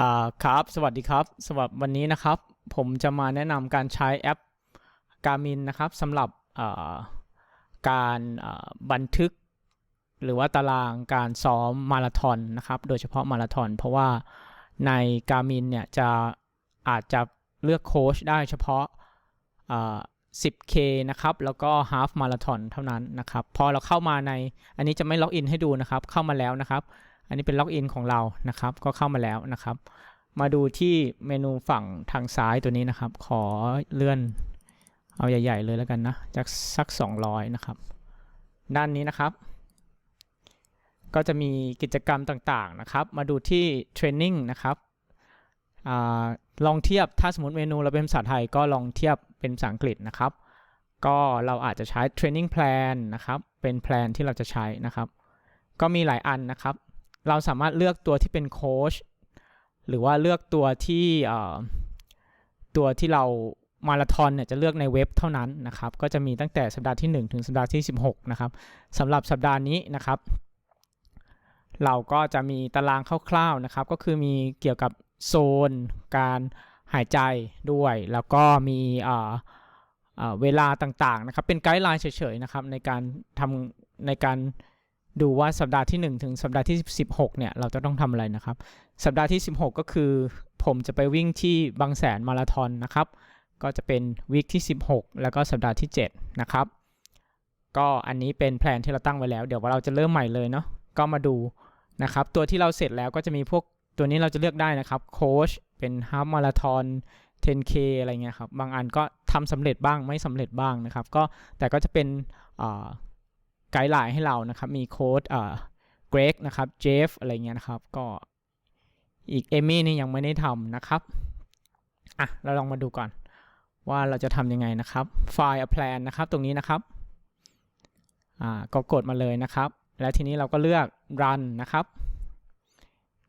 อ่าครับ สวัสดีครับสำหรับวันนี้นะครับ ผมจะมาแนะนำการใช้แอป Garmin นะครับสำหรับการบันทึก หรือว่าตารางการซ้อมมาราธอนนะครับ โดยเฉพาะมาราธอนเพราะว่าใน Garmin เนี่ยจะอาจจะเลือกโค้ชได้เฉพาะ 10K นะครับ แล้วก็ Half Marathon เท่านั้นนะครับ พอเราเข้ามาในอันนี้จะไม่ล็อกอินให้ดูนะครับ เข้ามาแล้วนะครับ อันนี้เป็นล็อกอินของเรานะครับ ก็เข้ามาแล้วนะครับ มาดูที่เมนูฝั่งทางซ้ายตัวนี้นะครับ ขอเลื่อนเอาใหญ่ๆเลยแล้วกันนะจากสัก 200 นะครับ ด้านนี้นะครับ ก็จะมีกิจกรรมต่างๆนะครับ มาดูที่เทรนนิ่งนะครับอลองเทียบถ้าสมมติเมนูเราเป็นภาษาไทยก็ลองเทียบเป็นภาษาอังกฤษนะครับ ก็เราอาจจะใช้ training plan นะครับ เป็นแพลนที่เราจะใช้นะครับ ก็มีหลายอันนะครับ เราสามารถเลือกตัวที่เป็นโค้ชหรือว่าเลือกตัวที่ตัวที่เรามาราธอนเนี่ยจะเลือกในเว็บเท่านั้นนะครับ ก็จะมีตั้งแต่สัปดาห์ที่ 1 ถึงสัปดาห์ที่ 16 นะครับสำหรับสัปดาห์นี้นะครับ เราก็จะมีตารางคร่าวๆนะครับ ก็คือมีเกี่ยวกับโซน การหายใจด้วย แล้วก็มีเวลาต่างๆนะครับ เป็นไกด์ไลน์เฉยๆนะครับในการทำในการ ดูว่าสัปดาห์ที่ 1 ถึงสัปดาห์ที่ 16 เนี่ย เราจะต้องทำอะไรนะครับ สัปดาห์ที่ 16 ก็คือ ผมจะไปวิ่งที่บางแสนมาราธอนนะครับ ก็จะเป็นวีคที่ 16 แล้วก็สัปดาห์ที่ 7 นะครับ ก็อันนี้เป็นแผนที่เราตั้งไว้แล้ว เดี๋ยวเราจะเริ่มใหม่เลยเนาะ ก็มาดูนะครับ ตัวที่เราเสร็จแล้วก็จะมีพวกตัวนี้เราจะเลือกได้นะครับ โค้ช เป็นฮาล์ฟมาราธอน 10K อะไรเงี้ยครับ บางอันก็ทำสำเร็จบ้างไม่สำเร็จบ้างนะครับ ก็แต่ก็จะเป็น ไกด์ไลน์ให้เรานะครับ มีโค้ดเอ่อเกรกนะครับเจฟอะไรเงี้ยนะครับ ก็อีกเอมี่นี่ยังไม่ได้ทำนะครับ อะ เราลองมาดูก่อน ว่าเราจะทำยังไงนะครับไฟล์ a plan นะครับ ตรงนี้นะครับ อ่า ก็กดมาเลยนะครับ แล้วทีนี้เราก็เลือก run นะครับ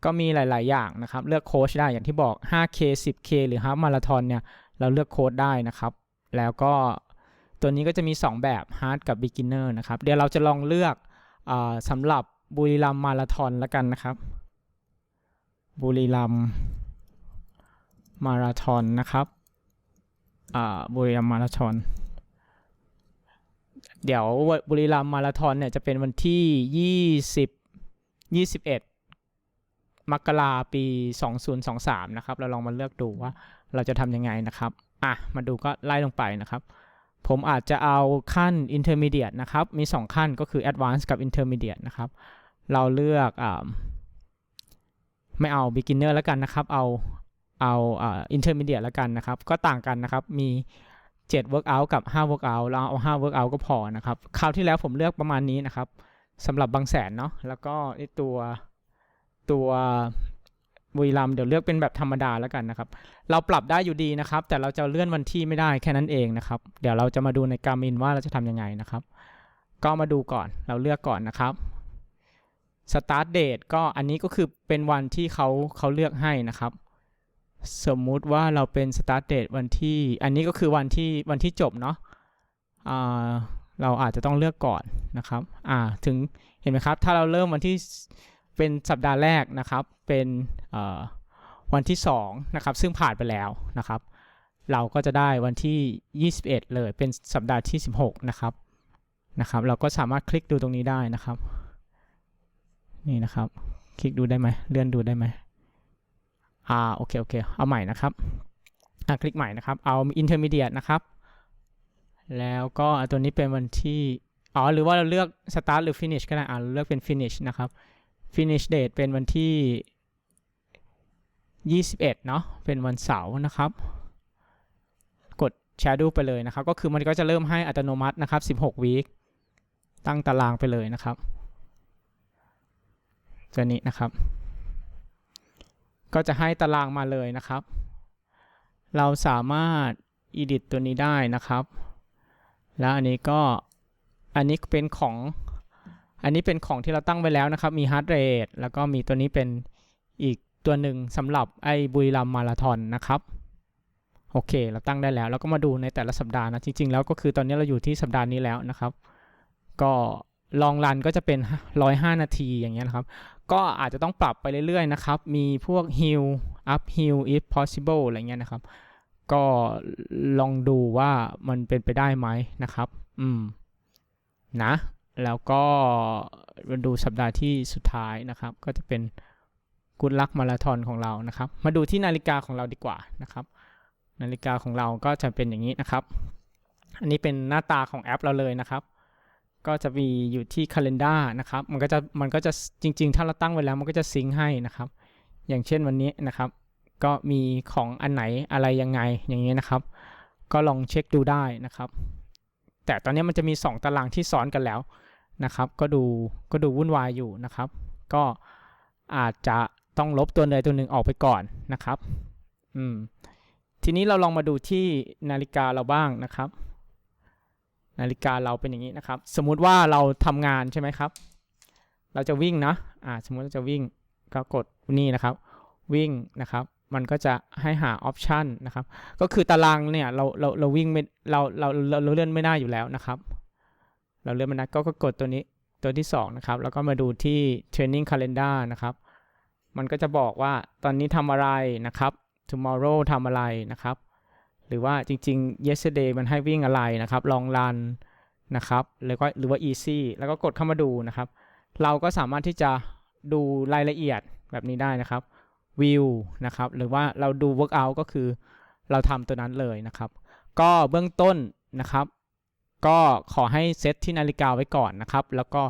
ก็มีหลาย ๆ อย่างนะครับ เลือกโค้ชได้อย่างที่บอก 5K 10K หรือ half marathon เนี่ย เราเลือกโค้ดได้นะครับ แล้วก็ ตัวนี้ก็จะมี 2 แบบ hard กับ beginner นะครับ เดี๋ยวเราจะลองเลือกอสำหรับบุรีรัมมาราธอนแล้วกันนะครับ บุรีรัมมาราธอนนะครับบุรีรัมมาราธอนเดี๋ยวบุรีรัมมาราธอนเนี่ยจะเป็นวันที่ 20 21 มกราปี 2023 นะครับ เราลองมาเลือกดูว่าเราจะทำยังไงนะครับ อะ มาดูก็ไล่ลงไปนะครับ ผมอาจจะเอาขั้น intermediate นะครับ มี 2 ขั้นก็คือ advanced กับ intermediate นะครับ เราเลือกอไม่เอา beginner แล้วกันนะครับ เอา เอา intermediate แล้วกันนะครับ ก็ต่างกันนะครับ มี 7 workout กับ 5 workout เราเอา5 workout ก็พอนะครับ คราวที่แล้วผมเลือกประมาณนี้นะครับสำหรับบางแสนเนาะ แล้วก็ตัวตัว บุรีรัมย์เดี๋ยวเลือกเป็นแบบธรรมดาแล้วกันนะครับ เราปรับได้อยู่ดีนะครับ แต่เราจะเลื่อนวันที่ไม่ได้แค่นั้นเองนะครับ เดี๋ยวเราจะมาดูในการมินว่าเราจะทำยังไงนะครับ ก็มาดูก่อนเราเลือกก่อนนะครับ start date ก็อันนี้ก็คือเป็นวันที่เขาเขาเลือกให้นะครับ สมมุติว่าเราเป็น start date วันที่ อันนี้ก็คือวันที่วันที่จบเนาะอ่าเราอาจจะต้องเลือกก่อนนะครับ อ่า ถึงเห็นไหมครับ ถ้าเราเริ่มวันที่ เป็นสัปดาห์แรกนะครับ เป็นวันที่2นะครับ ซึ่งผ่านไปแล้วนะครับ เราก็จะได้วันที่ 21 เลย เป็นสัปดาห์ที่ 16 นะครับ นะครับ เราก็สามารถคลิกดูตรงนี้ได้นะครับ นี่นะครับ คลิกดูได้ไหมเลื่อนดูได้ไหมอ่า โอเค โอเค เอาใหม่นะครับ อ่าคลิกใหม่นะครับ เอา intermediate นะครับ แล้วก็ตัวนี้เป็นวันที่ อ๋อ หรือว่าเราเลือก start หรือ finish ก็ได้ อ่าเราเลือกเป็น finish นะครับ finish date เป็นวันที่ 21 เนาะเป็นวันเสาร์นะครับ กด shadow ไปเลยนะครับ ก็คือมันก็จะเริ่มให้อัตโนมัตินะครับ 16 week ตั้งตารางไปเลยนะครับตัวนี้นะครับ ก็จะให้ตารางมาเลยนะครับ เราสามารถ edit ตัวนี้ได้นะครับ แล้วอันนี้ก็อันนี้เป็นของ อันนี้เป็นของที่เราตั้งไว้แล้วนะครับ มี heart rate แล้วก็มีตัวนี้เป็นอีกตัวหนึ่งสำหรับไอ้บุรีรัมมาราธอนนะครับ โอเค เราตั้งได้แล้วแล้วก็มาดูในแต่ละสัปดาห์นะ จริง ๆ แล้วก็คือตอนนี้เราอยู่ที่สัปดาห์นี้แล้วนะครับ ก็ลองรันก็จะเป็น 105 นาทีอย่างเงี้ยนะครับ ก็อาจจะต้องปรับไปเรื่อยๆนะครับ มีพวกฮิล uphill if possible อะไรเงี้ยนะครับ ก็ลองดูว่ามันเป็นไปได้ไหมนะครับ อืม นะ แล้วก็มาดูสัปดาห์ที่สุดท้ายนะครับ ก็จะเป็นกุดลักมาราธอนของเรานะครับ มาดูที่นาฬิกาของเราดีกว่านะครับ นาฬิกาของเราก็จะเป็นอย่างนี้นะครับ อันนี้เป็นหน้าตาของแอปเราเลยนะครับ ก็จะมีอยู่ที่ calendar นะครับ มันก็จะมันก็จะจริง ๆ ถ้าเราตั้งไว้แล้วมันก็จะซิงค์ให้นะครับ อย่างเช่นวันนี้นะครับ ก็มีของอันไหนอะไรยังไงอย่างนี้นะครับ ก็ลองเช็คดูได้นะครับ แต่ตอนนี้มันจะมี 2 ตารางที่ซ้อนกันแล้ว นะครับ ก็ดูก็ดูวุ่นวายอยู่นะครับ ก็อาจจะต้องลบตัวใดตัวหนึ่งออกไปก่อนนะครับอืมทีนี้เราลองมาดูที่นาฬิกาเราบ้างนะครับ นาฬิกาเราเป็นอย่างนี้นะครับ สมมุติว่าเราทำงานใช่ไหมครับ เราจะวิ่งนะอ่าสมมุติเราจะวิ่งก็กดนี่นะครับ วิ่งนะครับ มันก็จะให้หาออปชันนะครับ ก็คือตารางเนี่ยเราเราเราวิ่งไม่เราเราเราเราเลื่อนไม่ได้อยู่แล้วนะครับ เราเลื่อนไม่ได้ก็ก็กดตัวนี้ตัวที่สองนะครับแล้วก็มาดูที่ training calendar นะครับ มันก็จะบอกว่าตอนนี้ทำอะไรนะครับ tomorrow ทำอะไรนะครับ หรือว่าจริงๆ yesterday มันให้วิ่งอะไรนะครับ long run นะครับแล้วก็หรือว่า easy แล้วก็กดเข้ามาดูนะครับ เราก็สามารถที่จะดูรายละเอียดแบบนี้ได้นะครับ view นะครับ หรือว่าเราดู workout ก็คือเราทำตัวนั้นเลยนะครับ ก็เบื้องต้นนะครับ ก็ขอให้เซตที่นาฬิกาไว้ก่อนนะครับ แล้วก็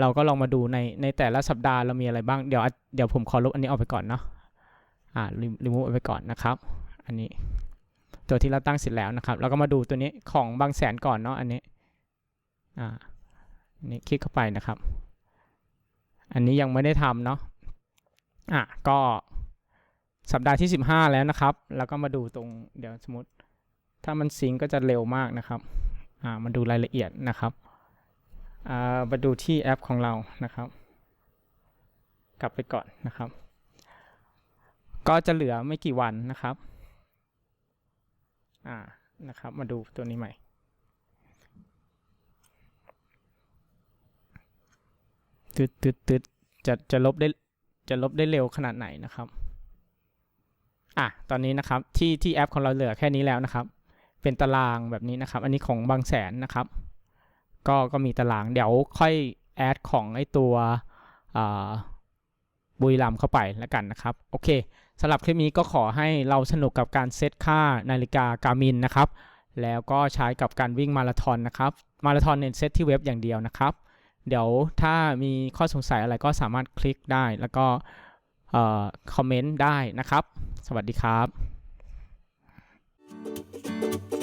เราก็ลองมาดูในในแต่ละสัปดาห์เรามีอะไรบ้าง เดี๋ยวเดี๋ยวผมขอลบอันนี้ออกไปก่อนเนาะ อ่ารีมูฟไปก่อนนะครับ อันนี้ตัวที่เราตั้งเสร็จแล้วนะครับ เราก็มาดูตัวนี้ของบางแสนก่อนเนาะอันนี้ อ่าอันนี้คลิกเข้าไปนะครับ อันนี้ยังไม่ได้ทำเนาะ อะก็สัปดาห์ที่ 15 แล้วนะครับ แล้วก็มาดูตรงเดี๋ยวสมมติ ถ้ามันซิงก์ก็จะเร็วมากนะครับ มาดูรายละเอียดนะครับมาดูที่แอปของเรานะครับ กลับไปก่อนนะครับ ก็จะเหลือไม่กี่วันนะครับอ่านะครับ มาดูตัวนี้ใหม่ ตึดตึดตึดจะจะลบได้จะลบได้เร็วขนาดไหนนะครับ อะ ตอนนี้นะครับที่ที่แอปของเราเหลือแค่นี้แล้วนะครับ เป็นตารางแบบนี้นะครับ อันนี้ของบางแสนนะครับ ก็ก็มีตารางเดี๋ยวค่อยแอดของไอตัวบุรีรัมย์เข้าไปแล้วกันนะครับ โอเคสำหรับคลิปนี้ก็ขอให้เราสนุกกับการเซตค่านาฬิกาการมินนะครับ แล้วก็ใช้กับการวิ่งมาราธอนนะครับ มาราธอนเน้นเซตที่เว็บอย่างเดียวนะครับ เดี๋ยวถ้ามีข้อสงสัยอะไรก็สามารถคลิกได้แล้วก็คอมเมนต์ได้นะครับ สวัสดีครับ Bye.